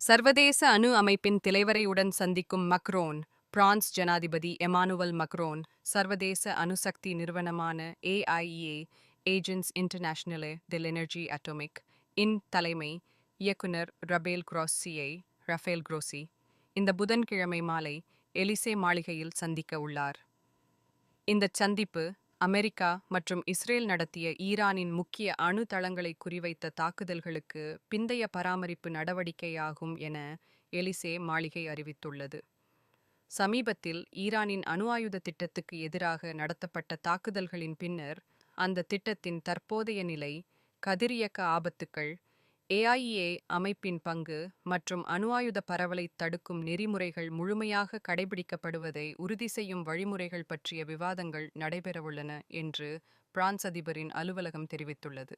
சர்வதேச அணு அமைப்பின் தலைவரையுடன் சந்திக்கும் மக்ரோன் பிரான்ஸ் ஜனாதிபதி எமானுவல் மக்ரோன் சர்வதேச அணுசக்தி நிறுவனமான ஏஐஏ ஏஜென்ஸ் இன்டர்நேஷனலே தில் எனர்ஜி அட்டோமிக் இன் தலைமை இயக்குனர் ரபேல் குரோசியை ரஃபேல் குரோசி இந்த புதன்கிழமை மாலை எலிசே மாளிகையில் சந்திக்க உள்ளார். இந்த சந்திப்பு அமெரிக்கா மற்றும் இஸ்ரேல் நடத்திய ஈரானின் முக்கிய அணு தளங்களை குறிவைத்த தாக்குதல்களுக்கு பிந்தைய பராமரிப்பு நடவடிக்கையாகும் என எலிசே மாளிகை அறிவித்துள்ளது. சமீபத்தில் ஈரானின் அணு ஆயுத திட்டத்துக்கு எதிராக நடத்தப்பட்ட தாக்குதல்களின் பின்னர் அந்த திட்டத்தின் தற்போதைய நிலை கதிரியக்க ஆபத்துக்கள் ஏஐஏ அமைப்பின் பங்கு மற்றும் அணு ஆயுத பரவலை தடுக்கும் நெறிமுறைகள் முழுமையாக கடைபிடிக்கப்படுவதை உறுதி செய்யும் வழிமுறைகள் பற்றிய விவாதங்கள் நடைபெறவுள்ளன என்று பிரான்ஸ் அதிபரின் அலுவலகம் தெரிவித்துள்ளது.